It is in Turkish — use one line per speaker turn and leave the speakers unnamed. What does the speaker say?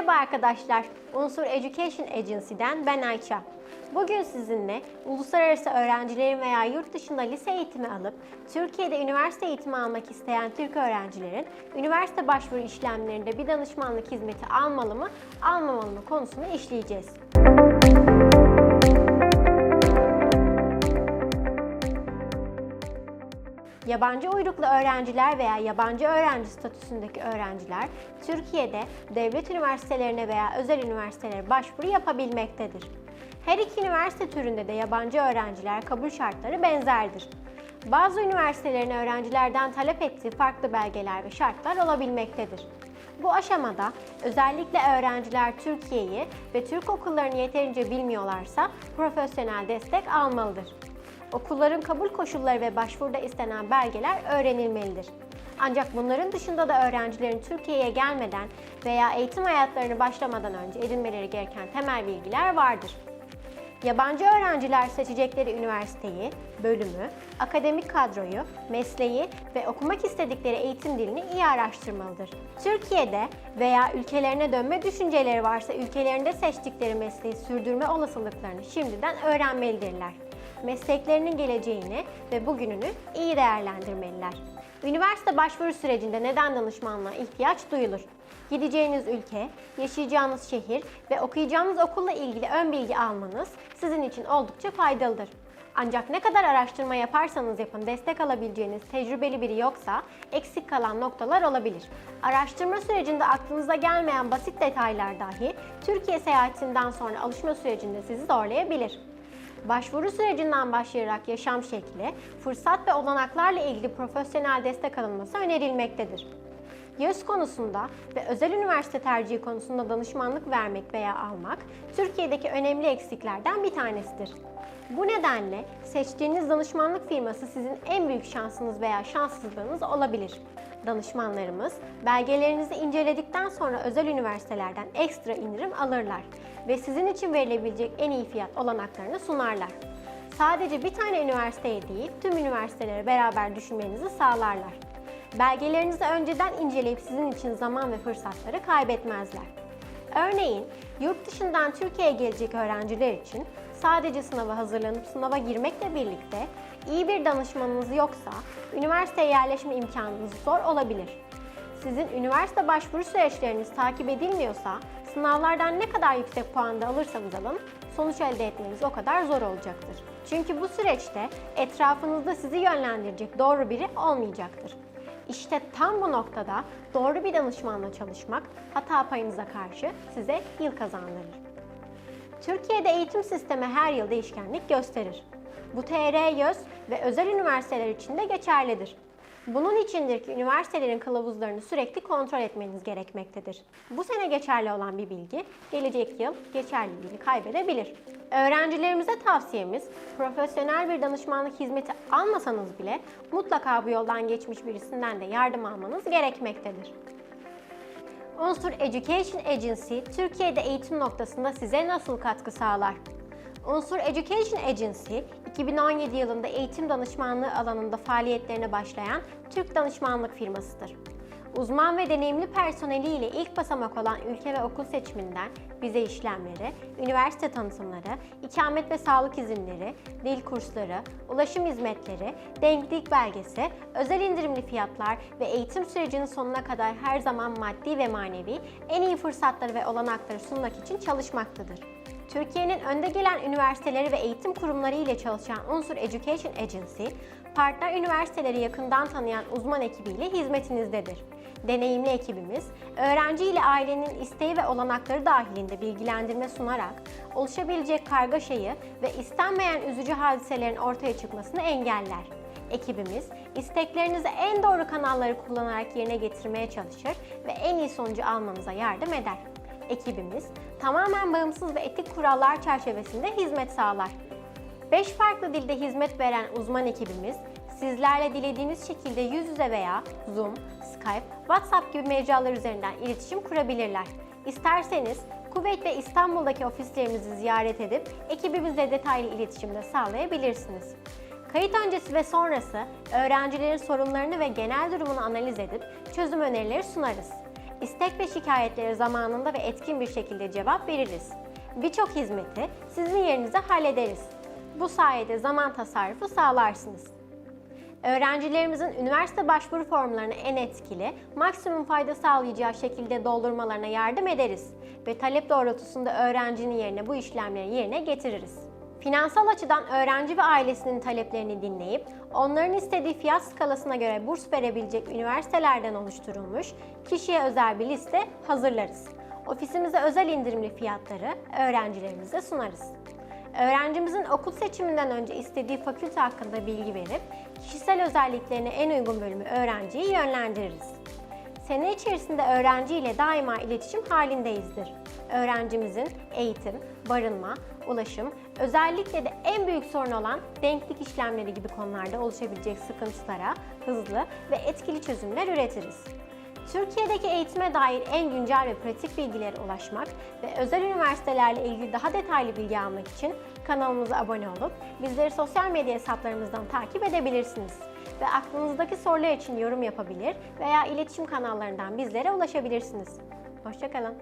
Merhaba arkadaşlar, Unsur Education Agency'den ben Ayça. Bugün sizinle uluslararası öğrencilerin veya yurt dışında lise eğitimi alıp Türkiye'de üniversite eğitimi almak isteyen Türk öğrencilerin üniversite başvuru işlemlerinde bir danışmanlık hizmeti almalı mı, almamalı mı konusunu işleyeceğiz. Yabancı uyruklu öğrenciler veya yabancı öğrenci statüsündeki öğrenciler Türkiye'de devlet üniversitelerine veya özel üniversitelere başvuru yapabilmektedir. Her iki üniversite türünde de yabancı öğrenciler kabul şartları benzerdir. Bazı üniversitelerin öğrencilerden talep ettiği farklı belgeler ve şartlar olabilmektedir. Bu aşamada özellikle öğrenciler Türkiye'yi ve Türk okullarını yeterince bilmiyorlarsa profesyonel destek almalıdır. Okulların kabul koşulları ve başvuruda istenen belgeler öğrenilmelidir. Ancak bunların dışında da öğrencilerin Türkiye'ye gelmeden veya eğitim hayatlarını başlamadan önce edinmeleri gereken temel bilgiler vardır. Yabancı öğrenciler seçecekleri üniversiteyi, bölümü, akademik kadroyu, mesleği ve okumak istedikleri eğitim dilini iyi araştırmalıdır. Türkiye'de veya ülkelerine dönme düşünceleri varsa ülkelerinde seçtikleri mesleği sürdürme olasılıklarını şimdiden öğrenmelidirler. Mesleklerinin geleceğini ve bugününü iyi değerlendirmeliler. Üniversite başvuru sürecinde neden danışmanlığa ihtiyaç duyulur? Gideceğiniz ülke, yaşayacağınız şehir ve okuyacağınız okulla ilgili ön bilgi almanız sizin için oldukça faydalıdır. Ancak ne kadar araştırma yaparsanız yapın destek alabileceğiniz tecrübeli biri yoksa eksik kalan noktalar olabilir. Araştırma sürecinde aklınıza gelmeyen basit detaylar dahi Türkiye seyahatinden sonra alışma sürecinde sizi zorlayabilir. Başvuru sürecinden başlayarak yaşam şekli, fırsat ve olanaklarla ilgili profesyonel destek alınması önerilmektedir. YÖS konusunda ve özel üniversite tercihi konusunda danışmanlık vermek veya almak Türkiye'deki önemli eksiklerden bir tanesidir. Bu nedenle seçtiğiniz danışmanlık firması sizin en büyük şansınız veya şanssızlığınız olabilir. Danışmanlarımız belgelerinizi inceledikten sonra özel üniversitelerden ekstra indirim alırlar ve sizin için verilebilecek en iyi fiyat olanaklarını sunarlar. Sadece bir tane üniversiteye değil, tüm üniversitelere beraber düşünmenizi sağlarlar. Belgelerinizi önceden inceleyip sizin için zaman ve fırsatları kaybetmezler. Örneğin, yurt dışından Türkiye'ye gelecek öğrenciler için sadece sınava hazırlanıp sınava girmekle birlikte iyi bir danışmanınız yoksa üniversiteye yerleşme imkanınız zor olabilir. Sizin üniversite başvuru süreçleriniz takip edilmiyorsa sınavlardan ne kadar yüksek puanda alırsanız alın sonuç elde etmeniz o kadar zor olacaktır. Çünkü bu süreçte etrafınızda sizi yönlendirecek doğru biri olmayacaktır. İşte tam bu noktada doğru bir danışmanla çalışmak hata payınıza karşı size yıl kazandırır. Türkiye'de eğitim sistemi her yıl değişkenlik gösterir. Bu TR, YÖS ve özel üniversiteler için de geçerlidir. Bunun içindir ki üniversitelerin kılavuzlarını sürekli kontrol etmeniz gerekmektedir. Bu sene geçerli olan bir bilgi, gelecek yıl geçerliliğini kaybedebilir. Öğrencilerimize tavsiyemiz, profesyonel bir danışmanlık hizmeti almasanız bile mutlaka bu yoldan geçmiş birisinden de yardım almanız gerekmektedir. Unsur Education Agency, Türkiye'de eğitim noktasında size nasıl katkı sağlar? Unsur Education Agency, 2017 yılında eğitim danışmanlığı alanında faaliyetlerine başlayan Türk danışmanlık firmasıdır. Uzman ve deneyimli personeliyle ilk basamak olan ülke ve okul seçiminden vize işlemleri, üniversite tanıtımları, ikamet ve sağlık izinleri, dil kursları, ulaşım hizmetleri, denklik belgesi, özel indirimli fiyatlar ve eğitim sürecinin sonuna kadar her zaman maddi ve manevi en iyi fırsatları ve olanakları sunmak için çalışmaktadır. Türkiye'nin önde gelen üniversiteleri ve eğitim kurumları ile çalışan Unsur Education Agency, partner üniversiteleri yakından tanıyan uzman ekibiyle hizmetinizdedir. Deneyimli ekibimiz, öğrenci ile ailenin isteği ve olanakları dahilinde bilgilendirme sunarak oluşabilecek kargaşayı ve istenmeyen üzücü hadiselerin ortaya çıkmasını engeller. Ekibimiz isteklerinizi en doğru kanalları kullanarak yerine getirmeye çalışır ve en iyi sonucu almanıza yardım eder. Ekibimiz tamamen bağımsız ve etik kurallar çerçevesinde hizmet sağlar. 5 farklı dilde hizmet veren uzman ekibimiz sizlerle dilediğiniz şekilde yüz yüze veya Zoom, Skype, WhatsApp gibi mecralar üzerinden iletişim kurabilirler. İsterseniz Kuveyt ve İstanbul'daki ofislerimizi ziyaret edip ekibimizle detaylı iletişimde sağlayabilirsiniz. Kayıt öncesi ve sonrası öğrencilerin sorunlarını ve genel durumunu analiz edip çözüm önerileri sunarız. İstek ve şikayetlere zamanında ve etkin bir şekilde cevap veririz. Birçok hizmeti sizin yerinize hallederiz. Bu sayede zaman tasarrufu sağlarsınız. Öğrencilerimizin üniversite başvuru formlarını en etkili, maksimum fayda sağlayacağı şekilde doldurmalarına yardım ederiz ve talep doğrultusunda öğrencinin yerine bu işlemleri yerine getiririz. Finansal açıdan öğrenci ve ailesinin taleplerini dinleyip onların istediği fiyat skalasına göre burs verebilecek üniversitelerden oluşturulmuş kişiye özel bir liste hazırlarız. Ofisimize özel indirimli fiyatları öğrencilerimize sunarız. Öğrencimizin okul seçiminden önce istediği fakülte hakkında bilgi verip kişisel özelliklerine en uygun bölümü öğrenciyi yönlendiririz. Sene içerisinde öğrenci ile daima iletişim halindeyizdir. Öğrencimizin eğitim, barınma, ulaşım, özellikle de en büyük sorun olan denklik işlemleri gibi konularda oluşabilecek sıkıntılara hızlı ve etkili çözümler üretiriz. Türkiye'deki eğitime dair en güncel ve pratik bilgilere ulaşmak ve özel üniversitelerle ilgili daha detaylı bilgi almak için kanalımıza abone olup bizleri sosyal medya hesaplarımızdan takip edebilirsiniz. Ve aklınızdaki sorular için yorum yapabilir veya iletişim kanallarından bizlere ulaşabilirsiniz. Hoşçakalın.